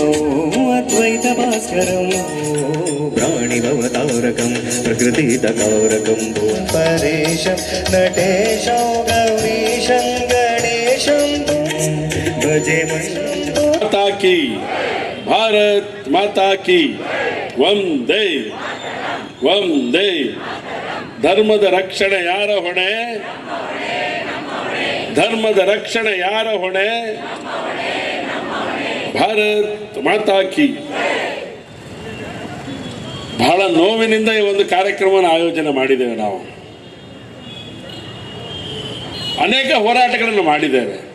ಶಿವಂ ಅದ್ವೈತ ಭಾಸ್ಕರಂ ಪ್ರಾಣಿಭವತಾರಕಂ ಪ್ರಕೃತಿತಕಾರಕಂ ಪರೇಶಂ ನಟೇಶಂ ಗೌರೀಶಂ ಗಣೇಶಂ ಭಜೆ ಮಂದು ಮಾತಾ ಕಿ ಭಾರತ್ ಮಾತಾ ಕಿ ಒಂದೇ ಒಂದೇ ಧರ್ಮದ ರಕ್ಷಣೆ ಯಾರ ಹೊಣೆ ಧರ್ಮದ ರಕ್ಷಣೆ ಯಾರ ಹೊಣೆ ಭಾರತ್ ಮಾತಾ ಕಿ ಬಹಳ ನೋವಿನಿಂದ ಈ ಒಂದು ಕಾರ್ಯಕ್ರಮವನ್ನು ಆಯೋಜನೆ ಮಾಡಿದ್ದೇವೆ ನಾವು. ಅನೇಕ ಹೋರಾಟಗಳನ್ನು ಮಾಡಿದ್ದೇವೆ.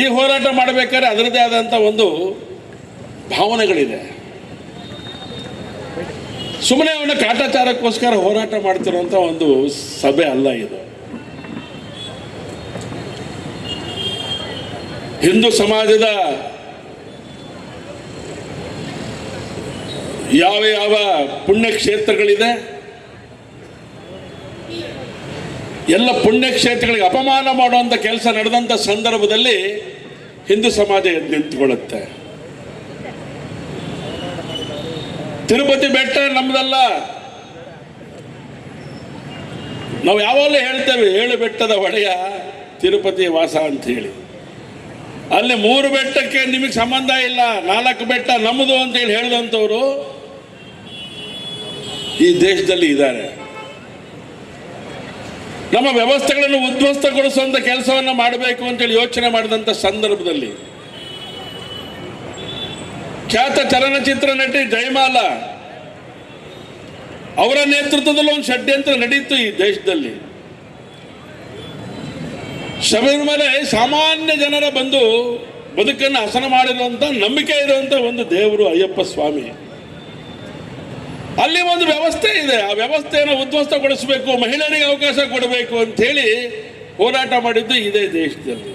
ಈ ಹೋರಾಟ ಮಾಡಬೇಕಾದ್ರೆ ಅದರದೇ ಆದಂಥ ಒಂದು ಭಾವನೆಗಳಿದೆ. ಸುಮ್ಮನೆ ಅವನ ಕಾಟಾಚಾರಕ್ಕೋಸ್ಕರ ಹೋರಾಟ ಮಾಡ್ತಿರುವಂಥ ಒಂದು ಸಭೆ ಅಲ್ಲ ಇದು. ಹಿಂದೂ ಸಮಾಜದ ಯಾವ ಯಾವ ಪುಣ್ಯಕ್ಷೇತ್ರಗಳಿದೆ ಎಲ್ಲ ಪುಣ್ಯಕ್ಷೇತ್ರಗಳಿಗೆ ಅಪಮಾನ ಮಾಡುವಂಥ ಕೆಲಸ ನಡೆದಂಥ ಸಂದರ್ಭದಲ್ಲಿ ಹಿಂದೂ ಸಮಾಜ ಎದ್ದು ನಿಂತುಕೊಳ್ಳುತ್ತೆ. ತಿರುಪತಿ ಬೆಟ್ಟ ನಮ್ದಲ್ಲ. ನಾವು ಯಾವಾಗಲೂ ಹೇಳ್ತೇವೆ, ಏಳು ಬೆಟ್ಟದ ಒಡೆಯ ತಿರುಪತಿ ವಾಸ ಅಂತ ಹೇಳಿ. ಅಲ್ಲಿ ಮೂರು ಬೆಟ್ಟಕ್ಕೆ ನಿಮಗೆ ಸಂಬಂಧ ಇಲ್ಲ, ನಾಲ್ಕು ಬೆಟ್ಟ ನಮ್ಮದು ಅಂತ ಹೇಳಿ ಹೇಳಿದಂಥವ್ರು ಈ ದೇಶದಲ್ಲಿ ಇದ್ದಾರೆ. ನಮ್ಮ ವ್ಯವಸ್ಥೆಗಳನ್ನು ಉದ್ವಸ್ತಗೊಳಿಸುವಂಥ ಕೆಲಸವನ್ನು ಮಾಡಬೇಕು ಅಂತೇಳಿ ಯೋಚನೆ ಮಾಡಿದಂಥ ಸಂದರ್ಭದಲ್ಲಿ ಖ್ಯಾತ ಚಲನಚಿತ್ರ ನಟಿ ಜಯಮಾಲ ಅವರ ನೇತೃತ್ವದಲ್ಲಿ ಒಂದು ಷಡ್ಯಂತ್ರ ನಡೀತು ಈ ದೇಶದಲ್ಲಿ. ಶಬರಿಮಲೆ ಸಾಮಾನ್ಯ ಜನರ ಬಂದು ಬದುಕನ್ನು ಹಸನ ಮಾಡಿರುವಂಥ ನಂಬಿಕೆ ಇರುವಂತ ಒಂದು ದೇವರು ಅಯ್ಯಪ್ಪ ಸ್ವಾಮಿ. ಅಲ್ಲಿ ಒಂದು ವ್ಯವಸ್ಥೆ ಇದೆ. ಆ ವ್ಯವಸ್ಥೆಯನ್ನು ಉದ್ವಸ್ತಗೊಳಿಸಬೇಕು ಮಹಿಳೆಯರಿಗೆ ಅವಕಾಶ ಕೊಡಬೇಕು ಅಂತ ಹೇಳಿ ಹೋರಾಟ ಮಾಡಿದ್ದು ಇದೇ ದೇಶದಲ್ಲಿ.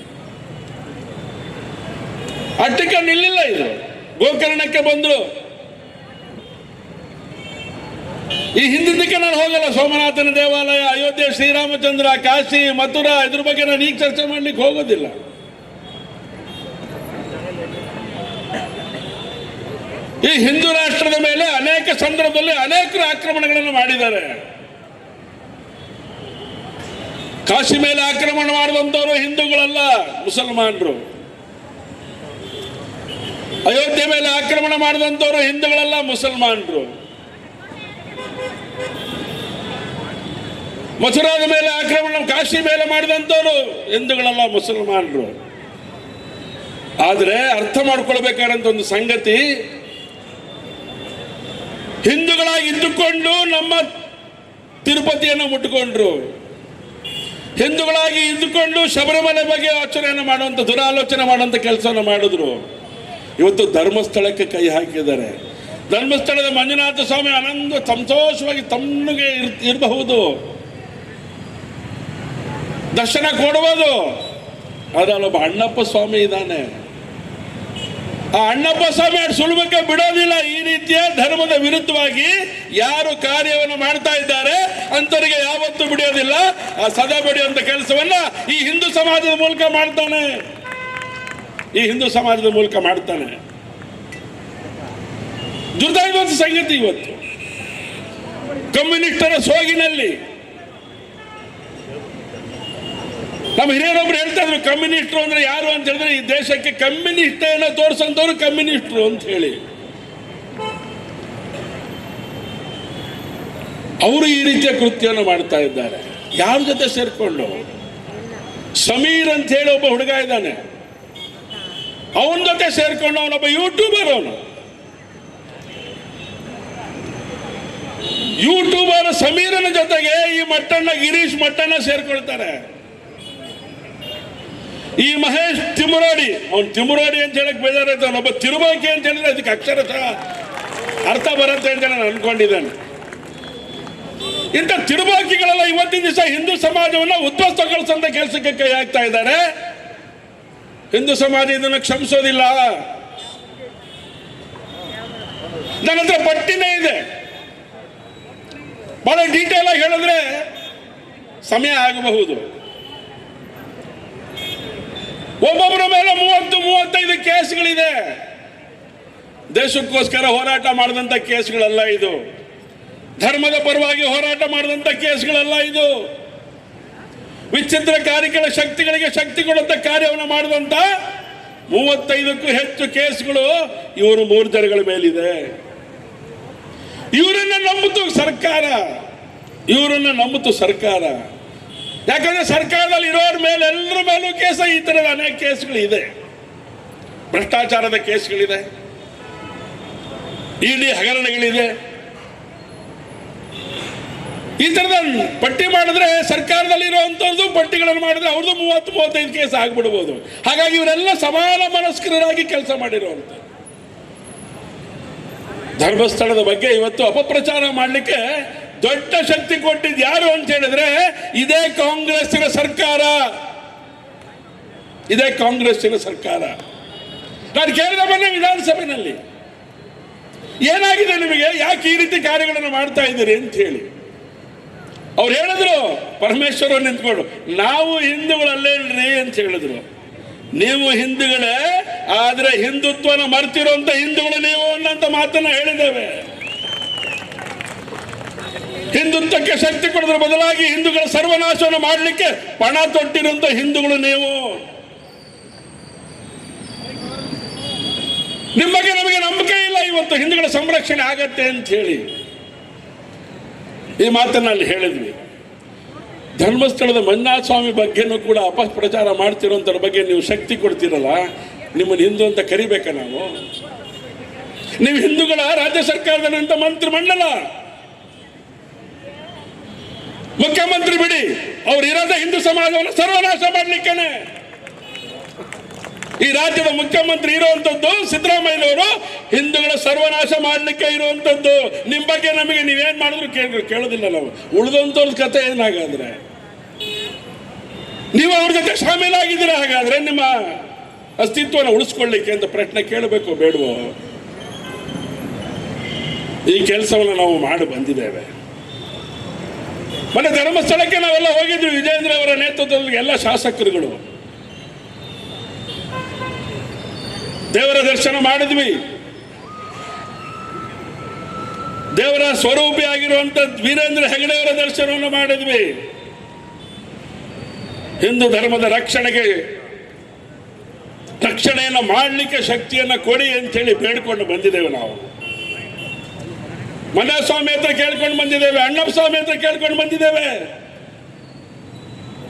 ಅಟ್ಟಿಕ ನಿಲ್ಲಿಲ್ಲ ಇದು ಗೋಕರ್ಣಕ್ಕೆ ಬಂದ್ರು. ಈ ಹಿಂದಿದ್ದಕ್ಕೆ ನಾನು ಹೋಗಲ್ಲ. ಸೋಮನಾಥನ ದೇವಾಲಯ, ಅಯೋಧ್ಯೆ, ಶ್ರೀರಾಮಚಂದ್ರ, ಕಾಶಿ, ಮಥುರಾ ಇದ್ರ ಬಗ್ಗೆ ನಾನು ಈಗ ಚರ್ಚೆ ಮಾಡ್ಲಿಕ್ಕೆ ಹೋಗೋದಿಲ್ಲ. ಈ ಹಿಂದೂ ರಾಷ್ಟ್ರದ ಮೇಲೆ ಅನೇಕ ಸಂದರ್ಭದಲ್ಲಿ ಅನೇಕರು ಆಕ್ರಮಣಗಳನ್ನು ಮಾಡಿದ್ದಾರೆ. ಕಾಶಿ ಮೇಲೆ ಆಕ್ರಮಣ ಮಾಡುವಂತವರು ಹಿಂದೂಗಳಲ್ಲ, ಮುಸಲ್ಮಾನರು. ಅಯೋಧ್ಯೆ ಮೇಲೆ ಆಕ್ರಮಣ ಮಾಡಿದಂಥವರು ಹಿಂದೂಗಳಲ್ಲ, ಮುಸಲ್ಮಾನರು. ಮಥುರಾದ ಮೇಲೆ ಆಕ್ರಮಣ ಕಾಶಿ ಮೇಲೆ ಮಾಡಿದಂಥವ್ರು ಹಿಂದೂಗಳೆಲ್ಲ ಮುಸಲ್ಮಾನರು. ಆದರೆ ಅರ್ಥ ಮಾಡ್ಕೊಳ್ಬೇಕಾದಂಥ ಒಂದು ಸಂಗತಿ, ಹಿಂದೂಗಳಾಗಿ ಇದ್ದುಕೊಂಡು ನಮ್ಮ ತಿರುಪತಿಯನ್ನು ಮುಟ್ಟುಕೊಂಡ್ರು. ಹಿಂದೂಗಳಾಗಿ ಇದ್ದುಕೊಂಡು ಶಬರಿಮಲೆ ಬಗ್ಗೆ ಆಚರಣೆಯನ್ನು ಮಾಡುವಂಥ ದುರಾಲೋಚನೆ ಮಾಡುವಂಥ ಕೆಲಸವನ್ನು ಮಾಡಿದ್ರು. ಇವತ್ತು ಧರ್ಮಸ್ಥಳಕ್ಕೆ ಕೈ ಹಾಕಿದ್ದಾರೆ. ಧರ್ಮಸ್ಥಳದ ಮಂಜುನಾಥ ಸ್ವಾಮಿ ಆನಂದ ಸಂತೋಷವಾಗಿ ತಮ್ಮಗೆ ಇರ್, ಇರಬಹುದು. ದರ್ಶನ ಕೊಡುವುದು. ಅದಲ್ಲೊಬ್ಬ ಅಣ್ಣಪ್ಪ ಸ್ವಾಮಿ ಇದ್ದಾನೆ. ಆ ಅಣ್ಣಪ್ಪ ಸ್ವಾಮಿ ಅಷ್ಟು ಸುಲಭಕ್ಕೆ ಬಿಡೋದಿಲ್ಲ. ಈ ರೀತಿಯ ಧರ್ಮದ ವಿರುದ್ಧವಾಗಿ ಯಾರು ಕಾರ್ಯವನ್ನು ಮಾಡ್ತಾ ಇದ್ದಾರೆ, ಅಂತವರಿಗೆ ಯಾವತ್ತೂ ಬಿಡೋದಿಲ್ಲ ಆ ಸದಾ ಬಿಡಿಯುವಂತ ಕೆಲಸವನ್ನ ಈ ಹಿಂದೂ ಸಮಾಜದ ಮೂಲಕ ಮಾಡ್ತಾನೆ. ಈ ಹಿಂದೂ ಸಮಾಜದ ಮೂಲಕ ಮಾಡ್ತಾನೆ. ದುರ್ದೈವದ ಸಂಗತಿ ಇವತ್ತು. ಕಮ್ಯುನಿಸ್ಟರ ಸೋಗಿನಲ್ಲಿ ನಮ್ಮ ಹಿರಿಯರೊಬ್ರು ಹೇಳ್ತಾ ಇದ್ರು, ಕಮ್ಯುನಿಸ್ಟ್ರು ಅಂದ್ರೆ ಯಾರು? ಅಂತ ಹೇಳಿದ್ರೆ, ಈ ದೇಶಕ್ಕೆ ಕಮ್ಯುನಿಸ್ಟ್ ಏನೋ ತೋರಿಸಂತವ್ರು ಕಮ್ಯುನಿಸ್ಟ್ರು ಅಂತ ಹೇಳಿ. ಅವರು ಈ ರೀತಿಯ ಕೃತ್ಯವನ್ನು ಮಾಡ್ತಾ ಇದ್ದಾರೆ. ಯಾರ ಜೊತೆ ಸೇರ್ಕೊಂಡು? ಸಮೀರ್ ಅಂತ ಹೇಳಿ ಒಬ್ಬ ಹುಡುಗ ಇದ್ದಾನೆ. ಅವನ ಜೊತೆ ಸೇರ್ಕೊಂಡು ಅವನೊಬ್ಬ ಯೂಟ್ಯೂಬರ್ ಅವನು. ಯೂಟ್ಯೂಬರ್ ಸಮೀರನ ಜೊತೆಗೆ ಈ ಮಟ್ಟಣ್ಣ ಗಿರೀಶ್ ಮಟ್ಟಣ್ಣ ಸೇರ್ಕೊಳ್ತಾರೆ. ಈ ಮಹೇಶ್ ತಿಮುರಾಡಿ ಅವ್ನು ತಿಮುರಾಡಿ ಅಂತ ಹೇಳಕ್ ಬೇಜಾರೈತೆ ಒಬ್ಬ ತಿರುಬಾಕಿ ಅಂತ ಹೇಳಿದ್ರೆ ಅದಕ್ಕೆ ಅಕ್ಷರಶಃ ಅರ್ಥ ಬರುತ್ತೆ ಅಂತ ನಾನು ಅನ್ಕೊಂಡಿದ್ದೇನೆ. ಇಂಥ ತಿರುಬಾಕಿಗಳೆಲ್ಲ ಇವತ್ತಿನ ದಿವಸ ಹಿಂದೂ ಸಮಾಜವನ್ನ ಉದ್ವಸ್ತಗೊಳಿಸಂತ ಕೆಲಸಕ್ಕೆ ಕೈ ಹಾಕ್ತಾ ಇದ್ದಾರೆ. ಹಿಂದೂ ಸಮಾಜ ಇದನ್ನು ಕ್ಷಮಿಸೋದಿಲ್ಲ. ನನ್ನ ಹತ್ರ ಪಟ್ಟಿನೇ ಇದೆ. ಬಹಳ ಡೀಟೇಲ್ ಆಗಿ ಹೇಳಿದ್ರೆ ಸಮಯ ಆಗಬಹುದು. ಒಬ್ಬೊಬ್ಬರ ಮೇಲೆ ಮೂವತ್ತು, ಮೂವತ್ತೈದು ಕೇಸ್ಗಳಿದೆ. ದೇಶಕ್ಕೋಸ್ಕರ ಹೋರಾಟ ಮಾಡಿದಂಥ ಕೇಸ್ಗಳಲ್ಲ ಇದು. ಧರ್ಮದ ಪರವಾಗಿ ಹೋರಾಟ ಮಾಡಿದಂಥ ಕೇಸ್ಗಳಲ್ಲ ಇದು. ವಿಚಿತ್ರ ಕಾರ್ಯಗಳ ಶಕ್ತಿಗಳಿಗೆ ಶಕ್ತಿ ಕೊಡುವಂತ ಕಾರ್ಯವನ್ನು ಮಾಡಿದಂಥ ಮೂವತ್ತೈದಕ್ಕೂ ಹೆಚ್ಚು ಕೇಸ್ಗಳು ಇವರು ಮೂರು ಜನಗಳ ಮೇಲಿದೆ. ಇವರನ್ನ ನಂಬಿತು ಸರ್ಕಾರ. ಇವರನ್ನ ನಂಬಿತು ಸರ್ಕಾರ. ಯಾಕಂದ್ರೆ ಸರ್ಕಾರದಲ್ಲಿ ಇರೋರ ಮೇಲೆ ಎಲ್ಲರ ಮೇಲೂ ಕೇಸ ಈ ತರದ ಅನೇಕ ಕೇಸ್ಗಳಿದೆ. ಭ್ರಷ್ಟಾಚಾರದ ಕೇಸ್ಗಳಿದೆ. ಇಡಿ ಹಗರಣಗಳಿದೆ. ಈ ತರದ ಪಟ್ಟಿ ಮಾಡಿದ್ರೆ ಸರ್ಕಾರದಲ್ಲಿ ಇರುವಂತದ್ದು ಪಟ್ಟಿಗಳನ್ನು ಮಾಡಿದ್ರೆ ಅವ್ರದ್ದು ಮೂವತ್ತು, ಮೂವತ್ತೈದು ಕೇಸ್ ಆಗ್ಬಿಡ್ಬೋದು. ಹಾಗಾಗಿ ಇವರೆಲ್ಲ ಸಮಾನ ಮನಸ್ಕರಾಗಿ ಕೆಲಸ ಮಾಡಿರುವಂತ ಧರ್ಮಸ್ಥಳದ ಬಗ್ಗೆ ಇವತ್ತು ಅಪಪ್ರಚಾರ ಮಾಡಲಿಕ್ಕೆ ದೊಡ್ಡ ಶಕ್ತಿ ಕೊಟ್ಟಿದ್ದು ಯಾರು ಅಂತ ಹೇಳಿದ್ರೆ, ಇದೇ ಕಾಂಗ್ರೆಸ್ಸಿನ ಸರ್ಕಾರ. ಇದೇ ಕಾಂಗ್ರೆಸ್ಸಿನ ಸರ್ಕಾರ. ನಾನು ಕೇಳಿದ ಮೊನ್ನೆ ವಿಧಾನಸಭೆಯಲ್ಲಿ ಏನಾಗಿದೆ ನಿಮಗೆ? ಯಾಕೆ ಈ ರೀತಿ ಕಾರ್ಯಗಳನ್ನು ಮಾಡ್ತಾ ಇದ್ದೀರಿ ಅಂತ ಹೇಳಿ. ಅವ್ರು ಹೇಳಿದ್ರು, ಪರಮೇಶ್ವರ ನಿಂತ್ಕೊಂಡು, ನಾವು ಹಿಂದೂಗಳಲ್ಲೇ ಇಲ್ರಿ ಅಂತ ಹೇಳಿದ್ರು. ನೀವು ಹಿಂದೂಗಳೇ, ಆದ್ರೆ ಹಿಂದುತ್ವನ ಮರ್ತಿರುವಂತ ಹಿಂದೂಗಳು ನೀವು ಅನ್ನೋಂಥ ಮಾತನ್ನ ಹೇಳಿದ್ದೇವೆ. ಹಿಂದುತ್ವಕ್ಕೆ ಶಕ್ತಿ ಕೊಡೋದ್ರ ಬದಲಾಗಿ ಹಿಂದೂಗಳ ಸರ್ವನಾಶವನ್ನು ಮಾಡಲಿಕ್ಕೆ ಪಣ ತೊಟ್ಟಿರುವಂತ ಹಿಂದೂಗಳು ನೀವು. ನಿಮ್ಮ ಬಗ್ಗೆ ನಮಗೆ ನಂಬಿಕೆ ಇಲ್ಲ ಇವತ್ತು ಹಿಂದೂಗಳ ಸಂರಕ್ಷಣೆ ಆಗತ್ತೆ ಅಂತ ಹೇಳಿ. ಈ ಮಾತನ್ನ ಅಲ್ಲಿ ಹೇಳಿದ್ವಿ. ಧರ್ಮಸ್ಥಳದ ಮಂಜುನಾಥ ಸ್ವಾಮಿ ಬಗ್ಗೆನೂ ಕೂಡ ಅಪಪ್ರಚಾರ ಮಾಡ್ತಿರೋಂಥವ್ರ ಬಗ್ಗೆ ನೀವು ಶಕ್ತಿ ಕೊಡ್ತೀರಲ್ಲ? ನಿಮ್ಮನ್ನು ಹಿಂದೂ ಅಂತ ಕರಿಬೇಕಾ ನಾವು? ನೀವು ಹಿಂದೂಗಳ ರಾಜ್ಯ ಸರ್ಕಾರದಂತ ಮಂತ್ರಿ ಮಂಡಲ. ಮುಖ್ಯಮಂತ್ರಿ ಬಿಡಿ, ಅವ್ರು ಇರೋದ ಹಿಂದೂ ಸಮಾಜವನ್ನು ಸರ್ವನಾಶ ಮಾಡ್ಲಿಕ್ಕೇನೆ. ಈ ರಾಜ್ಯದ ಮುಖ್ಯಮಂತ್ರಿ ಇರುವಂತದ್ದು ಸಿದ್ದರಾಮಯ್ಯನವರು, ಹಿಂದೂಗಳ ಸರ್ವನಾಶ ಮಾಡಲಿಕ್ಕೆ ಇರುವಂತದ್ದು. ನಿಮ್ ಬಗ್ಗೆ ನಮಗೆ ನೀವೇನ್ ಮಾಡಿದ್ರು ಕೇಳಿದ್ರು ಕೇಳೋದಿಲ್ಲ ನಾವು. ಉಳಿದಂತವ್ರ ಕತೆ ಏನಾಗಾದ್ರೆ ನೀವು ಅವ್ರ ಜೊತೆ ಶಾಮೀಲಾಗಿದ್ದೀರಾ ಹಾಗಾದ್ರೆ ನಿಮ್ಮ ಅಸ್ತಿತ್ವನ ಉಳಿಸ್ಕೊಳ್ಳಿಕ್ಕೆ ಅಂತ ಪ್ರಶ್ನೆ ಕೇಳಬೇಕು ಬೇಡವೋ? ಈ ಕೆಲಸವನ್ನು ನಾವು ಮಾಡಿ ಬಂದಿದ್ದೇವೆ. ಮೊನ್ನೆ ಧರ್ಮಸ್ಥಳಕ್ಕೆ ನಾವೆಲ್ಲ ಹೋಗಿದ್ವಿ. ವಿಜೇಂದ್ರ ಅವರ ನೇತೃತ್ವದಲ್ಲಿ ಎಲ್ಲ ಶಾಸಕರುಗಳು. ದೇವರ ದರ್ಶನ ಮಾಡಿದ್ವಿ. ದೇವರ ಸ್ವರೂಪಿ ಆಗಿರುವಂತ ವೀರೇಂದ್ರ ಹೆಗಡೆಯವರ ದರ್ಶನವನ್ನು ಮಾಡಿದ್ವಿ. ಹಿಂದೂ ಧರ್ಮದ ರಕ್ಷಣೆಗೆ ರಕ್ಷಣೆಯನ್ನು ಮಾಡಲಿಕ್ಕೆ ಶಕ್ತಿಯನ್ನು ಕೊಡಿ ಅಂತೇಳಿ ಬೇಡಿಕೊಂಡು ಬಂದಿದ್ದೇವೆ ನಾವು. ಮನ ಸ್ವಾಮಿ ಹತ್ರ ಕೇಳ್ಕೊಂಡು ಬಂದಿದ್ದೇವೆ ಅಣ್ಣಪ್ಪ ಸ್ವಾಮಿ ಹತ್ರ ಕೇಳ್ಕೊಂಡು ಬಂದಿದ್ದೇವೆ.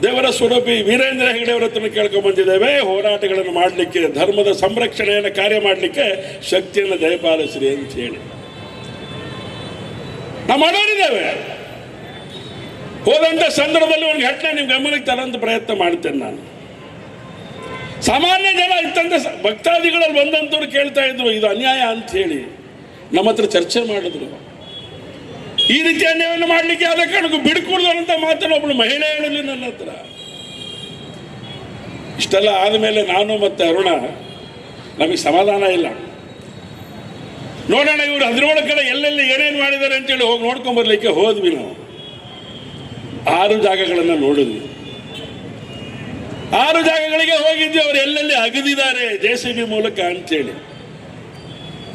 ದೇವರ ಸ್ವರೂಪಿ ವೀರೇಂದ್ರ ಹೆಗಡೆ ಹತ್ರ ಕೇಳ್ಕೊಂಡು ಬಂದಿದ್ದೇವೆ. ಹೋರಾಟಗಳನ್ನು ಮಾಡಲಿಕ್ಕೆ, ಧರ್ಮದ ಸಂರಕ್ಷಣೆಯನ್ನು ಕಾರ್ಯ ಮಾಡಲಿಕ್ಕೆ ಶಕ್ತಿಯನ್ನು ದಯಪಾಲಿಸ್ರಿ ಅಂತ ಹೇಳಿ. ನಾವು ಮಾಡೋರಿದ್ದೇವೆ ಹೋದಂತ ಸಂದರ್ಭದಲ್ಲಿ ಒಂದು ಘಟನೆ ನಿಮ್ಗೆ ಗಮನಕ್ಕೆ ತರಂತ ಪ್ರಯತ್ನ ಮಾಡ್ತೇನೆ ನಾನು. ಸಾಮಾನ್ಯ ಜನ ಇತ್ತಂತ ಭಕ್ತಾದಿಗಳಲ್ಲಿ ಬಂದಂತವ್ರು ಕೇಳ್ತಾ ಇದ್ರು, ಇದು ಅನ್ಯಾಯ ಅಂತ ಹೇಳಿ. ನಮ್ಮ ಹತ್ರ ಚರ್ಚೆ ಮಾಡಿದ್ರು. ಈ ರೀತಿ ಅನ್ಯಾಯವನ್ನು ಮಾಡಲಿಕ್ಕೆ ಆದ ಕಾರಣಕ್ಕೂ ಬಿಡ್ಕೂಡ್ದು ಅಂತ ಮಾತನ್ನು ಒಬ್ಬಳು ಮಹಿಳೆ ಹೇಳಲಿ ನನ್ನ ಹತ್ರ. ಇಷ್ಟೆಲ್ಲ ಆದಮೇಲೆ ನಾನು ಮತ್ತೆ ಅರುಣ, ನಮಗೆ ಸಮಾಧಾನ ಇಲ್ಲ. ನೋಡೋಣ ಇವರು ಹದಿನೇಳು ಕಡೆ ಎಲ್ಲೆಲ್ಲಿ ಏನೇನು ಮಾಡಿದ್ದಾರೆ ಅಂತೇಳಿ ಹೋಗಿ ನೋಡ್ಕೊಂಬರ್ಲಿಕ್ಕೆ ಹೋದ್ವಿ ನಾವು. ಆರು ಜಾಗಗಳನ್ನು ನೋಡಿದ್ವಿ. ಆರು ಜಾಗಗಳಿಗೆ ಹೋಗಿದ್ವಿ, ಅವ್ರು ಎಲ್ಲೆಲ್ಲಿ ಅಗದಿದ್ದಾರೆ ಜೆ ಸಿ ಬಿ ಮೂಲಕ ಅಂತೇಳಿ.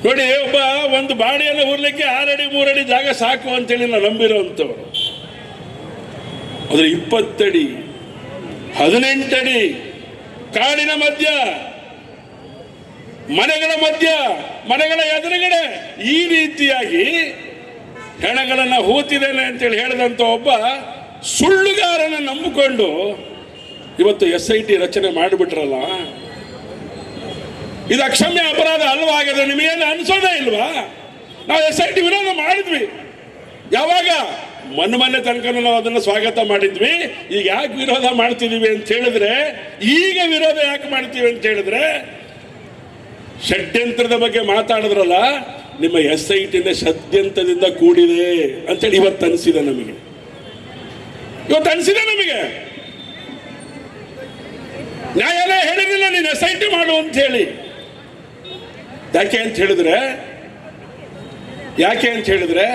ನೋಡಿ, ಒಬ್ಬ ಒಂದು ಬಾಡಿಯನ್ನು ಹುರ್ಲಿಕ್ಕೆ ಆರಡಿ ಮೂರಡಿ ಜಾಗ ಸಾಕು ಅಂತೇಳಿ ನಾವು ನಂಬಿರೋಂಥವ್ರು ಆದರೆ ಇಪ್ಪತ್ತಡಿ, ಹದಿನೆಂಟಡಿ, ಕಾಡಿನ ಮಧ್ಯ, ಮನೆಗಳ ಮಧ್ಯ, ಮನೆಗಳ ಎದುರುಗಡೆ ಈ ರೀತಿಯಾಗಿ ಹೆಣಗಳನ್ನು ಹೂತಿದ್ದೇನೆ ಅಂತೇಳಿ ಹೇಳಿದಂತ ಒಬ್ಬ ಸುಳ್ಳುಗಾರನ ನಂಬಿಕೊಂಡು ಇವತ್ತು ಎಸ್ ಐ ಟಿ ರಚನೆ ಮಾಡಿಬಿಟ್ರಲ್ಲ ಇದು ಅಕ್ಷಮ್ಯ ಅಪರಾಧ ಅಲ್ವಾ ಆಗಿದೆ ನಿಮಗೇನು ಅನ್ಸೋದೇ ಇಲ್ವಾ? ನಾವು ಎಸ್ ಐ ಟಿ ವಿರೋಧ ಮಾಡಿದ್ವಿ. ಯಾವಾಗ? ಮೊನ್ನೆ ಮೊನ್ನೆ ತನಕ ನಾವು ಅದನ್ನು ಸ್ವಾಗತ ಮಾಡಿದ್ವಿ. ಈಗ ಯಾಕೆ ವಿರೋಧ ಮಾಡ್ತಿದೀವಿ ಅಂತ ಹೇಳಿದ್ರೆ, ಈಗ ವಿರೋಧ ಯಾಕೆ ಮಾಡ್ತೀವಿ ಅಂತ ಹೇಳಿದ್ರೆ, ಷಡ್ಯಂತ್ರದ ಬಗ್ಗೆ ಮಾತಾಡಿದ್ರಲ್ಲ, ನಿಮ್ಮ ಎಸ್ ಐ ಟಿನ ಷಡ್ಯಂತ್ರದಿಂದ ಕೂಡಿದೆ ಅಂತೇಳಿ ಇವತ್ತು ಅನಿಸಿದೆ ನಮಗೆ. ಇವತ್ತು ಅನಿಸಿದೆ ನಮಗೆ. ನ್ಯಾಯಾಲಯ ಹೇಳಿರಲಿಲ್ಲ ನೀನು ಎಸ್ ಐ ಟಿ ಮಾಡು ಅಂತ ಹೇಳಿ. ಯಾಕೆ ಅಂತ ಹೇಳಿದ್ರೆ, ಯಾಕೆ ಅಂತ ಹೇಳಿದ್ರೆ,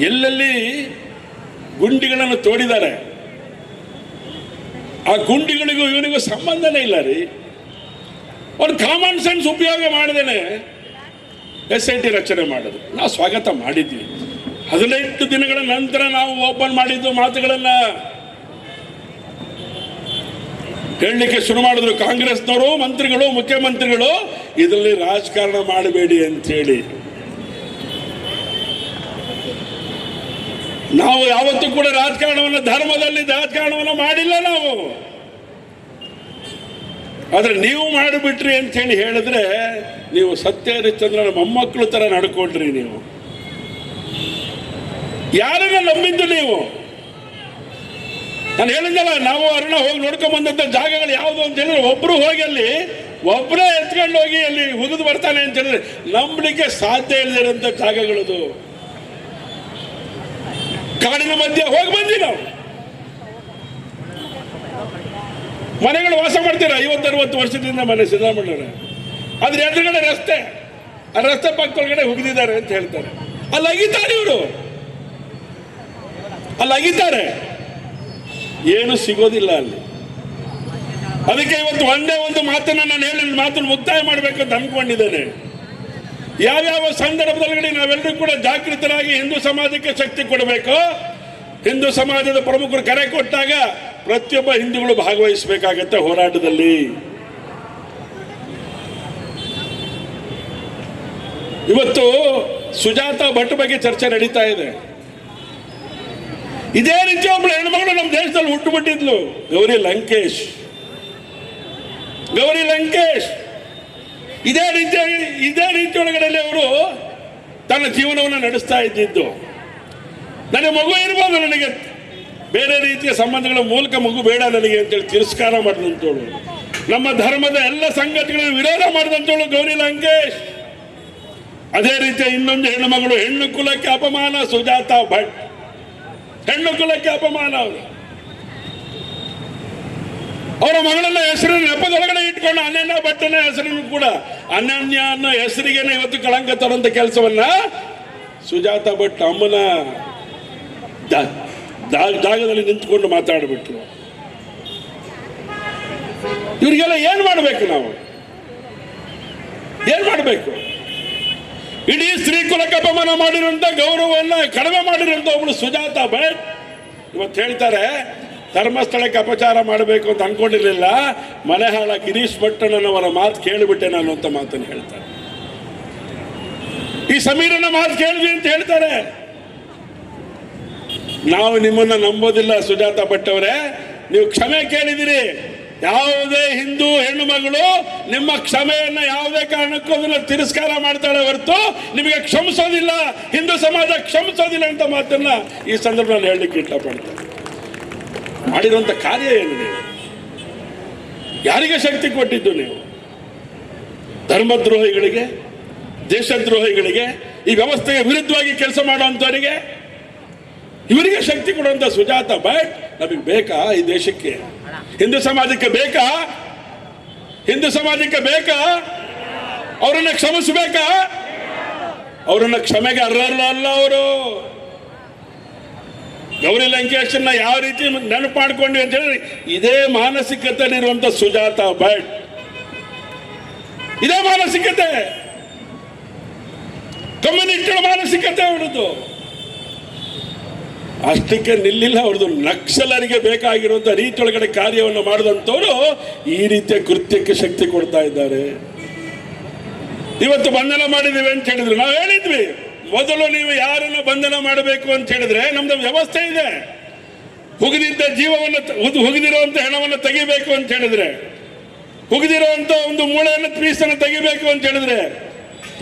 ಎಲ್ಲೆಲ್ಲಿ ಗುಂಡಿಗಳನ್ನು ತೋಡಿದ್ದಾರೆ, ಆ ಗುಂಡಿಗಳಿಗೂ ಇವನಿಗೂ ಸಂಬಂಧನೇ ಇಲ್ಲ ರೀ. ಅವ್ರು ಕಾಮನ್ ಸೆನ್ಸ್ ಉಪಯೋಗ ಮಾಡಿದೇನೆ ಎಸ್ ಐ ಟಿ ರಚನೆ ಮಾಡೋದು. ನಾವು ಸ್ವಾಗತ ಮಾಡಿದ್ವಿ. ಹದಿನೆಂಟು ದಿನಗಳ ನಂತರ ನಾವು ಓಪನ್ ಮಾಡಿದ್ದು ಮಾತುಗಳನ್ನ ಹೇಳಲಿಕ್ಕೆ ಶುರು ಮಾಡಿದ್ರು ಕಾಂಗ್ರೆಸ್ನವರು, ಮಂತ್ರಿಗಳು, ಮುಖ್ಯಮಂತ್ರಿಗಳು, ಇದರಲ್ಲಿ ರಾಜಕಾರಣ ಮಾಡಬೇಡಿ ಅಂತ ಹೇಳಿ ನಾವು ಯಾವತ್ತೂ ಕೂಡ ರಾಜಕಾರಣವನ್ನು, ಧರ್ಮದಲ್ಲಿ ರಾಜಕಾರಣವನ್ನು ಮಾಡಿಲ್ಲ ನಾವು. ಆದರೆ ನೀವು ಮಾಡಿಬಿಟ್ರಿ ಅಂತ ಹೇಳಿ ಹೇಳಿದ್ರೆ ನೀವು ಸತ್ಯ ಹರಿಶ್ಚಂದ್ರನ ಮೊಮ್ಮಕ್ಕಳು ತರ ನಡ್ಕೊಂಡ್ರಿ ನೀವು. ಯಾರನ್ನ ನಂಬಿದ್ದು ನೀವು? ನಾನು ಹೇಳಿದ್ದಲ್ಲ ನಾವು ಅರುಣ ಹೋಗಿ ನೋಡ್ಕೊಂಡ್ ಬಂದಂತ ಜಾಗಗಳು ಯಾವುದು ಅಂತ ಹೇಳಿದ್ರೆ ಒಬ್ರು ಹೋಗಿ ಅಲ್ಲಿ ಒಬ್ಬರೇ ಎತ್ಕೊಂಡು ಹೋಗಿ ಅಲ್ಲಿ ಹುಗಿದು ಬರ್ತಾನೆ ಅಂತ ಹೇಳಿದ್ರೆ ನಂಬಲಿಕ್ಕೆ ಸಾಧ್ಯ ಇಲ್ಲದಿರೋಂಥ ಜಾಗಗಳದು. ಕಾಡಿನ ಮಧ್ಯೆ ಹೋಗಿ ಬಂದ್ವಿ ನಾವು. ಮನೆಗಳು ವಾಸ ಮಾಡ್ತೀರ? ಐವತ್ತು ಅರವತ್ತು ವರ್ಷದಿಂದ ಮನೆ ಸಿದ್ದರಾಮಯ್ಯವ್ರೆ ಅದ್ರ ಎದುರುಗಡೆ ರಸ್ತೆ. ಆ ರಸ್ತೆ ಪಕ್ಕದೊಳಗಡೆ ಹುಗಿದಿದ್ದಾರೆ ಅಂತ ಹೇಳ್ತಾರೆ. ಅಲ್ಲಿ ಅಗಿತಾರೆ ಇವರು. ಅಲ್ಲಿ ಅಗಿತಾರೆ ಏನು ಸಿಗೋದಿಲ್ಲ ಅಲ್ಲಿ. ಅದಕ್ಕೆ ಇವತ್ತು ಒಂದೇ ಒಂದು ಮಾತನ್ನ ನಾನು ಹೇಳಿ ಮಾತನ್ನು ಮುಕ್ತಾಯ ಮಾಡಬೇಕಂತ ಅಂದ್ಕೊಂಡಿದ್ದೇನೆ. ಯಾವ್ಯಾವ ಸಂದರ್ಭದೊಳಗಡೆ ನಾವೆಲ್ಲರೂ ಕೂಡ ಜಾಗೃತರಾಗಿ ಹಿಂದೂ ಸಮಾಜಕ್ಕೆ ಶಕ್ತಿ ಕೊಡಬೇಕು, ಹಿಂದೂ ಸಮಾಜದ ಪ್ರಮುಖರು ಕರೆ ಕೊಟ್ಟಾಗ ಪ್ರತಿಯೊಬ್ಬ ಹಿಂದೂಗಳು ಭಾಗವಹಿಸಬೇಕಾಗತ್ತೆ ಹೋರಾಟದಲ್ಲಿ. ಇವತ್ತು ಸುಜಾತ ಭಟ್ ಬಗ್ಗೆ ಚರ್ಚೆ ನಡೀತಾ ಇದೆ. ಇದೇ ರೀತಿ ಒಬ್ಳು ಹೆಣ್ಮಗಳು ನಮ್ಮ ದೇಶದಲ್ಲಿ ಹುಟ್ಟುಬಿಟ್ಟಿದ್ಲು. ಗೌರಿ ಲಂಕೇಶ್. ಗೌರಿ ಲಂಕೇಶ್. ಇದೇ ರೀತಿ ಇದೇ ರೀತಿ ಒಳಗಡೆ ಅವರು ತನ್ನ ಜೀವನವನ್ನು ನಡೆಸ್ತಾ ಇದ್ದಿದ್ದು. ನನಗೆ ಮಗು ಇರ್ಬೋದು ನನಗೆ. ಬೇರೆ ರೀತಿಯ ಸಂಬಂಧಗಳ ಮೂಲಕ ಮಗು ಬೇಡ ನನಗೆ ಅಂತೇಳಿ ತಿರಸ್ಕಾರ ಮಾಡಿದಂಥವಳು ನಮ್ಮ ಧರ್ಮದ ಎಲ್ಲ ಸಂಗತಿಗಳನ್ನು ವಿರೋಧ ಮಾಡಿದಂಥವಳು ಗೌರಿ ಲಂಕೇಶ್. ಅದೇ ರೀತಿಯ ಇನ್ನೊಂದು ಹೆಣ್ಣು ಮಗಳು ಹೆಣ್ಣು ಕುಲಕ್ಕೆ ಅಪಮಾನ ಸುಜಾತ ಭಟ್. ಹೆಣ್ಣು ಕುಲಕ್ಕೆ ಅಪಮಾನ ಅವರು. ಅವರ ಮಗಳನ್ನ ಹೆಸರಿನ ನೆಪದೊಳಗಡೆ ಇಟ್ಕೊಂಡು ಅನನ್ಯ ಭಟ್ಟನ ಹೆಸರನ್ನು ಕೂಡ ಅನನ್ಯ ಅನ್ನೋ ಹೆಸರಿಗೇನೆ ಇವತ್ತು ಕಳಂಕ ತರುವಂತ ಕೆಲಸವನ್ನ ಸುಜಾತ ಭಟ್ ಅಮ್ಮನ ಜಾಗದಲ್ಲಿ ನಿಂತ್ಕೊಂಡು ಮಾತಾಡಿಬಿಟ್ರು. ಇವರಿಗೆಲ್ಲ ಏನ್ ಮಾಡಬೇಕು ನಾವು? ಏನ್ ಮಾಡಬೇಕು? ಇಡೀ ಸ್ತ್ರೀ ಕುಲಕ್ಕೆ ಅಪಮಾನ ಮಾಡಿರುವಂತ ಗೌರವವನ್ನ ಕಡಿಮೆ ಮಾಡಿರುವಂತ ಒಬ್ಬಳು ಸುಜಾತ ಭಟ್ ಇವತ್ತು ಹೇಳ್ತಾರೆ, ಧರ್ಮಸ್ಥಳಕ್ಕೆ ಅಪಚಾರ ಮಾಡಬೇಕು ಅಂತ ಅನ್ಕೊಂಡಿರ್ಲಿಲ್ಲ. ಮನೆಹಾಳ ಗಿರೀಶ್ ಭಟ್ಟಣ್ಣನವರ ಮಾತು ಕೇಳಿಬಿಟ್ಟೆ ನಾನು ಅಂತ ಮಾತನ್ನು ಹೇಳ್ತಾರೆ. ಈ ಸಮೀರನ ಮಾತು ಕೇಳಿದ್ವಿ ಅಂತ ಹೇಳ್ತಾರೆ. ನಾವು ನಿಮ್ಮನ್ನ ನಂಬೋದಿಲ್ಲ ಸುಜಾತ ಭಟ್ ಅವರೇ ನೀವು ಕ್ಷಮೆ ಕೇಳಿದಿರಿ. ಯಾವುದೇ ಹಿಂದೂ ಹೆಣ್ಣು ಮಗಳು ನಿಮ್ಮ ಕ್ಷಮೆಯನ್ನ ಯಾವುದೇ ಕಾರಣಕ್ಕೂ ಅದನ್ನ ತಿರಸ್ಕಾರ ಮಾಡ್ತಾಳೆ ಹೊರತು ನಿಮಗೆ ಕ್ಷಮಿಸೋದಿಲ್ಲ, ಹಿಂದೂ ಸಮಾಜ ಕ್ಷಮಿಸೋದಿಲ್ಲ ಅಂತ ಮಾತನ್ನ ಈ ಸಂದರ್ಭದಲ್ಲಿ ಹೇಳಲಿಕ್ಕೆ ಇಷ್ಟಪಡ್ತಾರೆ ಮಾಡಿರುವಂತ ಕಾರ್ಯ ಏನು ನೀವು ಯಾರಿಗೆ ಶಕ್ತಿ ಕೊಟ್ಟಿದ್ದು ನೀವು? ಧರ್ಮದ್ರೋಹಿಗಳಿಗೆ, ದೇಶದ್ರೋಹಿಗಳಿಗೆ, ಈ ವ್ಯವಸ್ಥೆಗೆ ವಿರುದ್ಧವಾಗಿ ಕೆಲಸ ಮಾಡುವಂತವರಿಗೆ? ಇವರಿಗೆ ಶಕ್ತಿ ಕೊಡುವಂಥ ಸುಜಾತ ಬಟ್ ನಮಗೆ ಬೇಕಾ ಈ ದೇಶಕ್ಕೆ? ಹಿಂದೂ ಸಮಾಜಕ್ಕೆ ಬೇಕಾ? ಹಿಂದೂ ಸಮಾಜಕ್ಕೆ ಬೇಕಾ? ಅವರನ್ನ ಕ್ಷಮಿಸಬೇಕಾ? ಅವರನ್ನ ಕ್ಷಮೆಗೆ ಅರ್ಹರಲ್ಲ ಅಲ್ಲ ಅವರು. ಗೌರಿ ಲಂಕೇಶನ್ನ ಯಾವ ರೀತಿ ನೆನಪು ಮಾಡ್ಕೊಂಡ್ವಿ ಅಂತ ಹೇಳಿ ಇದೇ ಮಾನಸಿಕತೆಯಲ್ಲಿರುವಂತ ಸುಜಾತ ಭಟ್. ಇದೇ ಮಾನಸಿಕತೆ. ಕಮ್ಯುನಿಸ್ಟ್ ಮಾನಸಿಕತೆ ಅವರದ್ದು. ಅಷ್ಟಕ್ಕೆ ನಿಲ್ಲಿಲ್ಲ, ಅವ್ರದ್ದು ನಕ್ಸಲರಿಗೆ ಬೇಕಾಗಿರುವಂತ ರೀತಿಯೊಳಗಡೆ ಕಾರ್ಯವನ್ನು ಮಾಡಿದಂಥವ್ರು ಈ ರೀತಿಯ ಕೃತ್ಯಕ್ಕೆ ಶಕ್ತಿ ಕೊಡ್ತಾ ಇದ್ದಾರೆ. ಇವತ್ತು ಬಂಧನ ಮಾಡಿದ್ದೀವಿ ಅಂತ ಹೇಳಿದ್ರು. ನಾವು ಹೇಳಿದ್ವಿ, ಮೊದಲು ನೀವು ಯಾರನ್ನು ಬಂಧನ ಮಾಡಬೇಕು ಅಂತ ಹೇಳಿದ್ರೆ ನಮ್ದು ವ್ಯವಸ್ಥೆ ಇದೆ. ಹುಗಿದಿದ್ದ ಜೀವವನ್ನು ಹುಗಿದಿರುವಂತ ಹೆಣವನ್ನು ತೆಗಿಬೇಕು ಅಂತ ಹೇಳಿದ್ರೆ, ಹುಗಿದಿರುವಂತ ಒಂದು ಮೂಳೆಯನ್ನು, ಪೀಸನ್ನು ತೆಗಿಬೇಕು ಅಂತ ಹೇಳಿದ್ರೆ,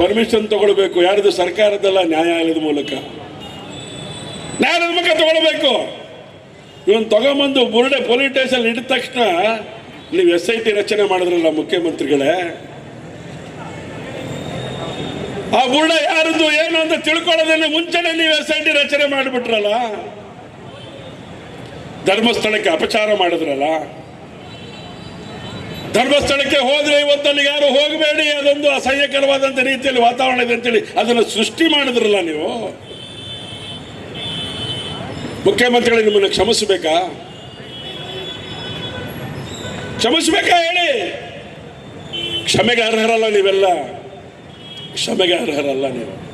ಪರ್ಮಿಷನ್ ತಗೊಳ್ಬೇಕು. ಯಾರದು ಸರ್ಕಾರದಲ್ಲ ನ್ಯಾಯಾಲಯದ ಮೂಲಕ. ನ್ಯಾಯಾಲಯದ ಮುಖ ತಗೊಳ್ಬೇಕು. ಇವನು ತಗೊಂಬಂದು ಬುರುಡೆ ಪೊಲೀಸ್ ಸ್ಟೇಷನ್ ಇಟ್ಟ ತಕ್ಷಣ ನೀವು ಎಸ್ ಐ ಟಿ ರಚನೆ ಮಾಡಿದ್ರಲ್ಲ ಮುಖ್ಯಮಂತ್ರಿಗಳೇ. ಆ ಬುರುಡೆ ಯಾರದ್ದು ಏನು ಅಂತ ತಿಳ್ಕೊಳ್ಳೋದೇ ಮುಂಚೆನೆ ನೀವು ಎಸ್ ಐ ಟಿ ರಚನೆ ಮಾಡಿಬಿಟ್ರಲ್ಲ. ಧರ್ಮಸ್ಥಳಕ್ಕೆ ಅಪಚಾರ ಮಾಡಿದ್ರಲ್ಲ. ಧರ್ಮಸ್ಥಳಕ್ಕೆ ಹೋದ್ರೆ ಇವತ್ತಲ್ಲಿ ಯಾರು ಹೋಗಬೇಡಿ, ಅದೊಂದು ಅಸಹ್ಯಕರವಾದಂಥ ರೀತಿಯಲ್ಲಿ ವಾತಾವರಣ ಇದೆ ಅಂತೇಳಿ ಅದನ್ನು ಸೃಷ್ಟಿ ಮಾಡಿದ್ರಲ್ಲ ನೀವು. ಮುಖ್ಯಮಂತ್ರಿಗಳು ನಿಮ್ಮನ್ನು ಕ್ಷಮಿಸಬೇಕಾ? ಕ್ಷಮಿಸಬೇಕಾ ಹೇಳಿ? ಕ್ಷಮೆಗೆ ಅರ್ಹರಲ್ಲ ನೀವೆಲ್ಲ. ಕ್ಷಮೆಗೆ ಅರ್ಹರಲ್ಲ ನೀವು.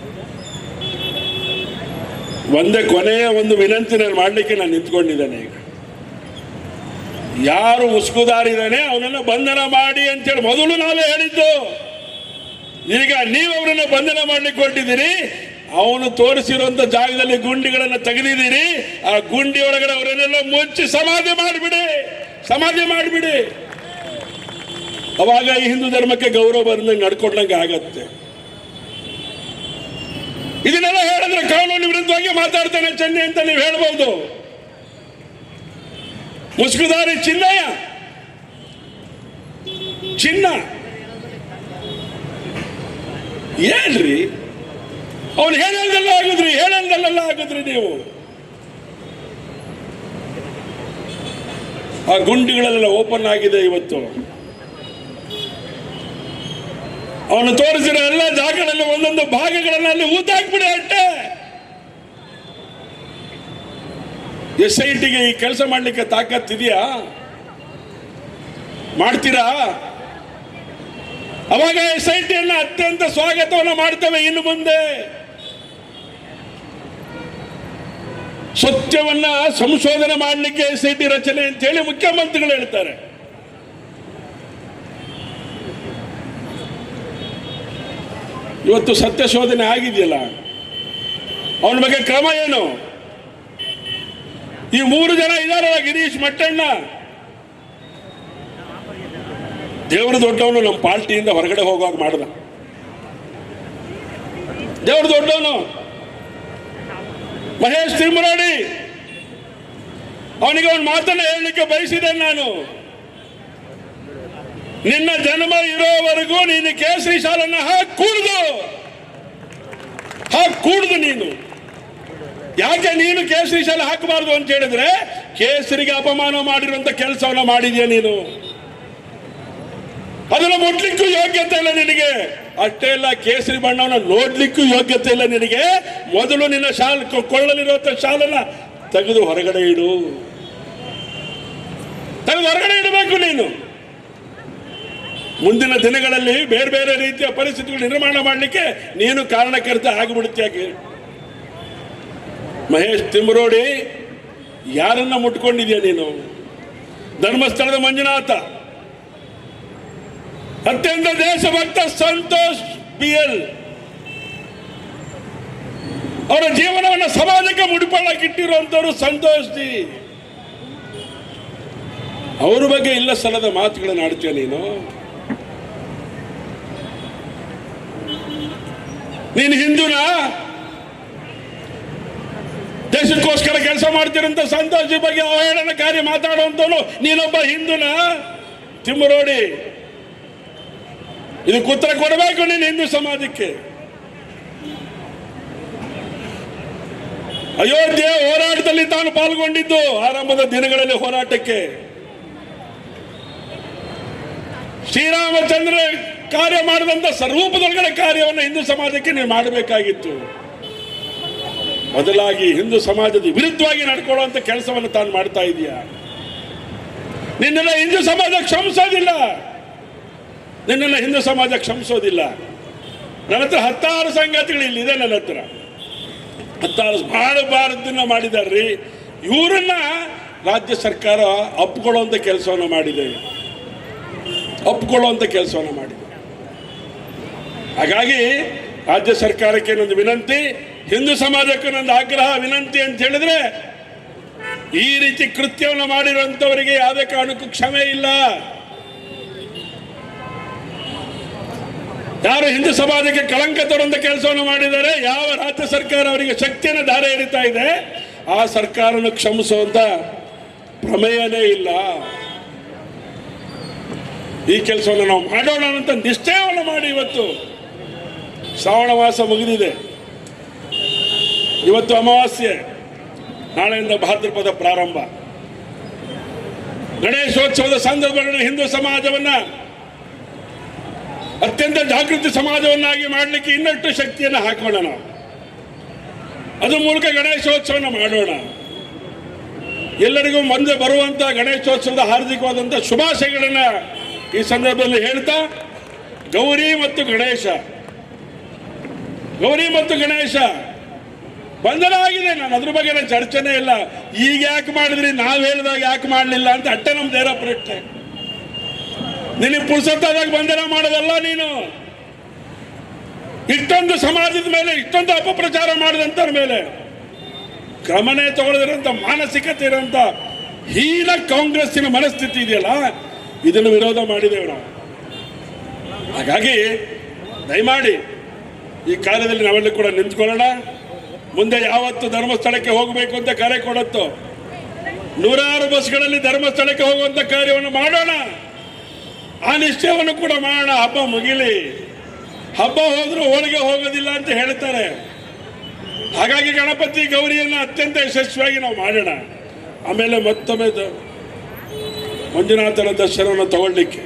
ಒಂದೇ ಕೊನೆಯ ಒಂದು ವಿನಂತಿ ನಾನು ಮಾಡಲಿಕ್ಕೆ ನಾನು ನಿಂತ್ಕೊಂಡಿದ್ದೇನೆ ಈಗ. ಯಾರು ಉಸ್ಕುದಾರಿದ್ದಾನೆ ಅವನನ್ನು ಬಂಧನ ಮಾಡಿ ಅಂತೇಳಿ ಮೊದಲು ನಾವೇ ಹೇಳಿದ್ದು. ಈಗ ನೀವು ಅವರನ್ನು ಬಂಧನ ಮಾಡ್ಲಿಕ್ಕೆ ಹೊರಟಿದ್ದೀರಿ. ಅವನು ತೋರಿಸಿರುವಂತ ಜಾಗದಲ್ಲಿ ಗುಂಡಿಗಳನ್ನು ತೆಗೆದಿದ್ದೀರಿ, ಆ ಗುಂಡಿ ಒಳಗಡೆ ಅವರನ್ನೆಲ್ಲ ಮುಚ್ಚಿ ಸಮಾಧಿ ಮಾಡಿಬಿಡಿ ಸಮಾಧಿ ಮಾಡಿಬಿಡಿ. ಅವಾಗ ಈ ಹಿಂದೂ ಧರ್ಮಕ್ಕೆ ಗೌರವ ಬಂದಂಗೆ ನಡ್ಕೊಂಡಂಗೆ ಆಗತ್ತೆ. ಇದನ್ನೆಲ್ಲ ಹೇಳಿದ್ರೆ ಕಾನೂನು ವಿರುದ್ಧವಾಗಿ ಮಾತಾಡ್ತಾನೆ ಚೆನ್ನೈ ಅಂತ ನೀವು ಹೇಳ್ಬೋದು. ಮುಸ್ಕುದಾರಿ ಚಿನ್ನಯ್ಯ. ಚಿನ್ನ. ಏನ್ರಿ? ಅವ್ನು ಹೇಳಂದೆಲ್ಲ ಆಗಿದ್ರಿ ಹೇಳಂದೆಲ್ಲ ಆಗಿದ್ರಿ ನೀವು. ಆ ಗುಂಡಿಗಳೆಲ್ಲ ಓಪನ್ ಆಗಿದೆ ಇವತ್ತು. ಅವನು ತೋರಿಸಿರೋ ಎಲ್ಲ ಜಾಗಗಳಲ್ಲಿ ಒಂದೊಂದು ಭಾಗಗಳನ್ನು ಅಲ್ಲಿ ಊತಾಕ್ಬಿಡಿ ಅಟ್ಟೆ ಎಸ್ ಐ ಟಿಗೆ ಈ ಕೆಲಸ ಮಾಡಲಿಕ್ಕೆ ತಾಕತ್ತಿದೆಯಾ ಮಾಡ್ತೀರಾ? ಅವಾಗ ಎಸ್ ಐ ಟಿಯನ್ನು ಅತ್ಯಂತ ಸ್ವಾಗತವನ್ನು ಮಾಡ್ತೇವೆ ಇನ್ನು ಮುಂದೆ. ಸತ್ಯವನ್ನ ಸಂಶೋಧನೆ ಮಾಡಲಿಕ್ಕೆ ಎಸ್ ಐ ಟಿ ರಚನೆ ಅಂತ ಹೇಳಿ ಮುಖ್ಯಮಂತ್ರಿಗಳು ಹೇಳ್ತಾರೆ. ಇವತ್ತು ಸತ್ಯ ಶೋಧನೆ ಆಗಿದೆಯಲ್ಲ? ಅವನ ಬಗ್ಗೆ ಕ್ರಮ ಏನು? ಈ ಮೂರು ಜನ ಇದಾರಲ್ಲ ಗಿರೀಶ್ ಮಟ್ಟಣ್ಣ. ದೇವರು ದೊಡ್ಡವನು ನಮ್ಮ ಪಾರ್ಟಿಯಿಂದ ಹೊರಗಡೆ ಹೋಗುವಾಗ ಮಾಡ್ದ. ದೇವರು ದೊಡ್ಡವನು. ಮಹೇಶ್ ತಿರುಮುರಾಡಿ ಅವನಿಗೆ ಒಂದು ಮಾತನ್ನ ಹೇಳಲಿಕ್ಕೆ ಬಯಸಿದೆ ನಾನು. ನಿನ್ನ ಜನ್ಮ ಇರೋವರೆಗೂ ನೀನು ಕೇಸರಿ ಶಾಲನ್ನ ಹಾಕಿ ಕೂಡುದು. ಹಾಕಿ ಕೂಡುದು ನೀನು. ಯಾಕೆ ನೀನು ಕೇಸರಿ ಶಾಲೆ ಹಾಕಬಾರ್ದು ಅಂತ ಹೇಳಿದ್ರೆ ಕೇಸರಿಗೆ ಅಪಮಾನ ಮಾಡಿರುವಂತ ಕೆಲಸವನ್ನ ಮಾಡಿದ್ಯಾ ನೀನು? ಅದನ್ನ ಮುಟ್ಲಿಕ್ಕೂ ಯೋಗ್ಯತೆ ಇಲ್ಲ ನಿನಗೆ. ಅಷ್ಟೇ ಇಲ್ಲ ಕೇಸರಿ ಬಣ್ಣವನ್ನ ನೋಡ್ಲಿಕ್ಕೂ ಯೋಗ್ಯತೆ ಇಲ್ಲ ನಿನಗೆ. ಮೊದಲು ನಿನ್ನ ಶಾಲ್ ಕೊಳ್ಳಲಿರುವಂತ ಶಾಲನ್ನ ತೆಗೆದು ಹೊರಗಡೆ ಇಡು. ತೆಗೆದು ಹೊರಗಡೆ ಇಡಬೇಕು ನೀನು. ಮುಂದಿನ ದಿನಗಳಲ್ಲಿ ಬೇರೆ ಬೇರೆ ರೀತಿಯ ಪರಿಸ್ಥಿತಿಗಳು ನಿರ್ಮಾಣ ಮಾಡಲಿಕ್ಕೆ ನೀನು ಕಾರಣಕರ್ತ ಆಗಿಬಿಡುತ್ತೆ ಮಹೇಶ್ ತಿಮ್ರೋಡಿ, ಯಾರನ್ನ ಮುಟ್ಕೊಂಡಿದ್ಯಾ ನೀನು? ಧರ್ಮಸ್ಥಳದ ಮಂಜುನಾಥ. ಅತ್ಯಂತ ದೇಶಭಕ್ತ ಸಂತೋಷ್ ಬಿ ಎಲ್. ಅವರ ಜೀವನವನ್ನು ಸಮಾಜಕ್ಕೆ ಮುಡಿಪಳ್ಳಕ್ಕೆ ಇಟ್ಟಿರುವಂತವರು ಸಂತೋಷ್ ಜಿ. ಅವ್ರ ಬಗ್ಗೆ ಇಲ್ಲ ಸಲದ ಮಾತುಗಳನ್ನು ಆಡ್ತೀಯ ನೀನು? ನೀನು ಹಿಂದೂನಾ? ದೇಶಕ್ಕೋಸ್ಕರ ಕೆಲಸ ಮಾಡ್ತಿರಂತ ಸಂತೋಷ್ ಬಗ್ಗೆ ಅವಹೇಳನಕಾರಿ ಮಾತಾಡುವಂತವನು ನೀನೊಬ್ಬ ಹಿಂದೂನಾ? ತಿಮ್ಮರೋಡಿ. ಇದಕ್ಕೆ ಉತ್ತರ ಕೊಡಬೇಕು ನೀನು ಹಿಂದೂ ಸಮಾಜಕ್ಕೆ. ಅಯೋಧ್ಯೆ ಹೋರಾಟದಲ್ಲಿ ತಾನು ಪಾಲ್ಗೊಂಡಿದ್ದು ಆರಂಭದ ದಿನಗಳಲ್ಲಿ ಹೋರಾಟಕ್ಕೆ. ಶ್ರೀರಾಮಚಂದ್ರ ಕಾರ್ಯ ಮಾಡಿದಂತ ಸ್ವರೂಪದೊಳಗಡೆ ಕಾರ್ಯವನ್ನು ಹಿಂದೂ ಸಮಾಜಕ್ಕೆ ನೀನು ಮಾಡಬೇಕಾಗಿತ್ತು. ಬದಲಾಗಿ ಹಿಂದೂ ಸಮಾಜದ ವಿರುದ್ಧವಾಗಿ ನಡ್ಕೊಳ್ಳುವಂತ ಕೆಲಸವನ್ನು ತಾನು ಮಾಡ್ತಾ ಇದೀಯಾ? ನಿನ್ನೆಲ್ಲ ಹಿಂದೂ ಸಮಾಜ ಕ್ಷಮಿಸೋದಿಲ್ಲ. ನಿನ್ನೆಲ್ಲ ಹಿಂದೂ ಸಮಾಜ ಕ್ಷಮಿಸೋದಿಲ್ಲ. ನನ್ನ ಹತ್ರ ಹತ್ತಾರು ಸಂಗತಿಗಳು ಇಲ್ಲಿದೆ ನನ್ನ ಹತ್ರ. ಹತ್ತಾರು ಮಾಡಬಾರದನ್ನ ಮಾಡಿದಾರ್ರಿ. ಇವರನ್ನ ರಾಜ್ಯ ಸರ್ಕಾರ ಅಪ್ಕೊಳ್ಳುವಂತ ಕೆಲಸವನ್ನು ಮಾಡಿದೆ. ಅಪ್ಕೊಳ್ಳುವಂತ ಕೆಲಸವನ್ನು ಮಾಡಿದೆ. ಹಾಗಾಗಿ ರಾಜ್ಯ ಸರ್ಕಾರಕ್ಕೆ ನಂದು ವಿನಂತಿ, ಹಿಂದೂ ಸಮಾಜಕ್ಕೆ ನಂದು ಆಗ್ರಹ, ವಿನಂತಿ ಅಂತ ಹೇಳಿದ್ರೆ ಈ ರೀತಿ ಕೃತ್ಯವನ್ನು ಮಾಡಿರುವಂಥವರಿಗೆ ಯಾವುದೇ ಕಾರಣಕ್ಕೂ ಕ್ಷಮೆ ಇಲ್ಲ. ಯಾರು ಹಿಂದೂ ಸಮಾಜಕ್ಕೆ ಕಳಂಕ ತರುವಂತ ಕೆಲಸವನ್ನು ಮಾಡಿದರೆ ಯಾವ ರಾಜ್ಯ ಸರ್ಕಾರ ಅವರಿಗೆ ಶಕ್ತಿಯನ್ನು ದಾರೆ ಎರಿತಾ ಇದೆ, ಆ ಸರ್ಕಾರವನ್ನು ಕ್ಷಮಿಸುವಂತ ಪ್ರಮೇಯನೇ ಇಲ್ಲ. ಈ ಕೆಲಸವನ್ನು ನಾವು ಮಾಡೋಣ ಅಂತ ನಿಶ್ಚಯವನ್ನು ಮಾಡಿ ಇವತ್ತು. ಶ್ರಾವಣ ಮಾಸ ಮುಗಿದಿದೆ. ಇವತ್ತು ಅಮಾವಾಸ್ಯೆ, ನಾಳೆಯಿಂದ ಭಾದ್ರಪದ ಪ್ರಾರಂಭ. ಗಣೇಶೋತ್ಸವದ ಸಂದರ್ಭದಲ್ಲಿ ಹಿಂದೂ ಸಮಾಜವನ್ನ ಅತ್ಯಂತ ಜಾಗೃತಿ ಸಮಾಜವನ್ನಾಗಿ ಮಾಡಲಿಕ್ಕೆ ಇನ್ನಷ್ಟು ಶಕ್ತಿಯನ್ನು ಹಾಕೋಣ ನಾವು. ಅದ್ರ ಮೂಲಕ ಗಣೇಶೋತ್ಸವನ ಮಾಡೋಣ. ಎಲ್ಲರಿಗೂ ಮುಂದೆ ಬರುವಂತ ಗಣೇಶೋತ್ಸವದ ಹಾರ್ದಿಕವಾದಂಥ ಶುಭಾಶಯಗಳನ್ನು ಈ ಸಂದರ್ಭದಲ್ಲಿ ಹೇಳ್ತಾ, ಗೌರಿ ಮತ್ತು ಗಣೇಶ. ಗೌರಿ ಮತ್ತು ಗಣೇಶ ಬಂಧನ ಆಗಿದೆ ನಾನು, ಅದ್ರ ಬಗ್ಗೆ ಚರ್ಚೆನೇ ಇಲ್ಲ. ಈಗ ಯಾಕೆ ಮಾಡಿದ್ರಿ? ನಾವು ಹೇಳಿದಾಗ ಯಾಕೆ ಮಾಡಲಿಲ್ಲ ಅಂತ ಅಟ್ಟೆ ನಮ್ಮ ನೇರ ಪ್ರಶ್ನೆ. ನಿನಗೆ ಪುರುಸತ್ತಾದಾಗ ಬಂಧನ ಮಾಡೋದಲ್ಲ ನೀನು. ಇಷ್ಟೊಂದು ಸಮಾಜದ ಮೇಲೆ, ಇಷ್ಟೊಂದು ಅಪಪ್ರಚಾರ ಮಾಡಿದಂತ ಮೇಲೆ ಕ್ರಮನೇ ತಗೊಳ್ಳದಿರೋಂಥ ಮಾನಸಿಕತೆ ಇರೋಂಥ ಹೀನ ಕಾಂಗ್ರೆಸ್ಸಿನ ಮನಸ್ಥಿತಿ ಇದೆಯಲ್ಲ, ಇದನ್ನು ವಿರೋಧ ಮಾಡಿದ್ದೇವೆ ನಾವು ಹಾಗಾಗಿ ದಯಮಾಡಿ ಈ ಕಾರ್ಯದಲ್ಲಿ ನಾವೆಲ್ಲ ಕೂಡ ನಿಂತ್ಕೊಳ್ಳೋಣ. ಮುಂದೆ ಯಾವತ್ತು ಧರ್ಮಸ್ಥಳಕ್ಕೆ ಹೋಗಬೇಕು ಅಂತ ಕರೆ ಕೊಡತ್ತೋ. ನೂರಾರು ಬಸ್ಗಳಲ್ಲಿ ಧರ್ಮಸ್ಥಳಕ್ಕೆ ಹೋಗುವಂತ ಕಾರ್ಯವನ್ನು ಮಾಡೋಣ. ಆ ನಿಶ್ಚಯವನ್ನು ಕೂಡ ಮಾಡೋಣ. ಹಬ್ಬ ಮುಗಿಲಿ. ಹಬ್ಬ ಹೋದರೂ ಹೋಳಿಗೆ ಹೋಗೋದಿಲ್ಲ ಅಂತ ಹೇಳ್ತಾರೆ. ಹಾಗಾಗಿ ಗಣಪತಿ ಗೌರಿಯನ್ನು ಅತ್ಯಂತ ಯಶಸ್ವಿಯಾಗಿ ನಾವು ಮಾಡೋಣ. ಆಮೇಲೆ ಮತ್ತೊಮ್ಮೆ ಮಂಜುನಾಥನ ದರ್ಶನವನ್ನು ತಗೊಳ್ಳಿಕ್ಕೆ.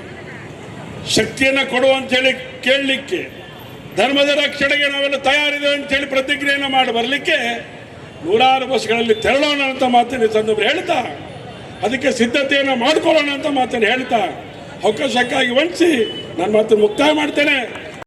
ಶಕ್ತಿಯನ್ನು ಕೊಡು ಅಂತೇಳಿ ಕೇಳಲಿಕ್ಕೆ. ಧರ್ಮದ ರಕ್ಷಣೆಗೆ ನಾವೆಲ್ಲ ತಯಾರಿದೆ ಅಂತೇಳಿ ಪ್ರತಿಕ್ರಿಯೆಯನ್ನು ಮಾಡಿ ಬರಲಿಕ್ಕೆ ನೂರಾರು ಬಸ್ಗಳಲ್ಲಿ ತೆರಳೋಣ ಅಂತ ಮಾತನ್ನು ಸಂದರ್ಭ ಹೇಳ್ತಾ, ಅದಕ್ಕೆ ಸಿದ್ಧತೆಯನ್ನು ಮಾಡ್ಕೊಳ್ಳೋಣ ಅಂತ ಮಾತನ್ನು ಹೇಳ್ತಾ ಅವಕಾಶಕ್ಕಾಗಿ ವಂಚಿಸಿ ನಾನು ಮಾತನ್ನು ಮುಕ್ತಾಯ ಮಾಡ್ತೇನೆ.